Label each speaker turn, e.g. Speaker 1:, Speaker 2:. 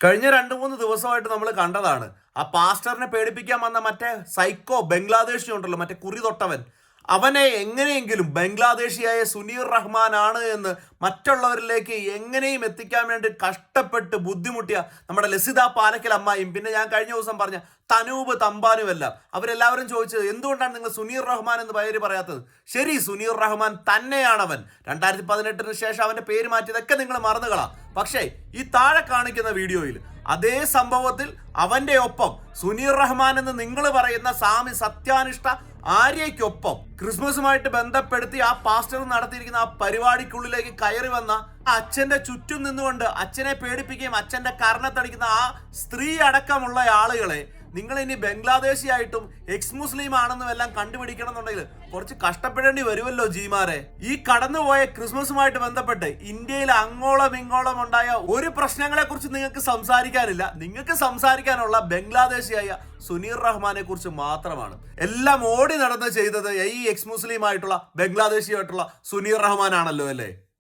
Speaker 1: കഴിഞ്ഞ രണ്ട് മൂന്ന് ദിവസമായിട്ട് നമ്മൾ കണ്ടതാണ്. ആ പാസ്റ്ററിനെ പേടിപ്പിക്കാൻ വന്ന മറ്റേ സൈക്കോ ബംഗ്ലാദേശി ഉണ്ടല്ലോ മറ്റേ കുറി തൊട്ടവൻ. അവനെ എങ്ങനെയെങ്കിലും ബംഗ്ലാദേശിയായ സുനീർ റഹ്മാൻ ആണ് എന്ന് മറ്റുള്ളവരിലേക്ക് എങ്ങനെയും എത്തിക്കാൻ വേണ്ടി കഷ്ടപ്പെട്ട് ബുദ്ധിമുട്ടിയ നമ്മുടെ ലസിത പാലക്കൽ അമ്മായും പിന്നെ ഞാൻ കഴിഞ്ഞ ദിവസം പറഞ്ഞ തനൂപ് തമ്പാനും എല്ലാം. അവരെല്ലാവരും ചോദിച്ചത് എന്തുകൊണ്ടാണ് നിങ്ങൾ സുനീർ റഹ്മാൻ എന്ന് പേര് പറയാത്തത്? ശരി സുനീർ റഹ്മാൻ തന്നെയാണ് അവൻ രണ്ടായിരത്തി പതിനെട്ടിന് ശേഷം അവന്റെ പേര് മാറ്റിയതൊക്കെ നിങ്ങൾ മറന്നുകളാം പക്ഷേ ഈ താഴെ കാണിക്കുന്ന വീഡിയോയിൽ അതേ സംഭവത്തിൽ അവന്റെ ഒപ്പം സുനീർ റഹ്മാൻ എന്ന് നിങ്ങൾ പറയുന്ന സാമി സത്യാനിഷ്ഠ ആര്യയ്ക്കൊപ്പം ക്രിസ്മസുമായിട്ട് ബന്ധപ്പെടുത്തി ആ പാസ്റ്റർ നടത്തിയിരിക്കുന്ന ആ പരിപാടിക്കുള്ളിലേക്ക് കയറി വന്ന അച്ഛന്റെ ചുറ്റും നിന്നുകൊണ്ട് അച്ഛനെ പേടിപ്പിക്കുകയും അച്ഛന്റെ കർണത്തടിക്കുന്ന ആ സ്ത്രീ അടക്കമുള്ള ആളുകളെ നിങ്ങൾ ഇനി ബംഗ്ലാദേശിയായിട്ടും എക്സ് മുസ്ലിം ആണെന്നും എല്ലാം കണ്ടുപിടിക്കണം എന്നുണ്ടെങ്കിൽ കുറച്ച് കഷ്ടപ്പെടേണ്ടി വരുമല്ലോ ജീമാരെ. ഈ കടന്നുപോയ ക്രിസ്മസുമായിട്ട് ബന്ധപ്പെട്ട് ഇന്ത്യയിൽ അങ്ങോളം ഇങ്ങോളം ഉണ്ടായ ഒരു പ്രശ്നങ്ങളെ കുറിച്ച് നിങ്ങൾക്ക് സംസാരിക്കാനില്ല. നിങ്ങൾക്ക് സംസാരിക്കാനുള്ള ബംഗ്ലാദേശിയായ സുനീർ റഹ്മാനെ കുറിച്ച് മാത്രമാണ്. എല്ലാം ഓടി നടന്ന് ചെയ്തത് ഈ എക്സ് മുസ്ലിം ആയിട്ടുള്ള ബംഗ്ലാദേശിയായിട്ടുള്ള സുനീർ റഹ്മാൻ ആണല്ലോ അല്ലേ?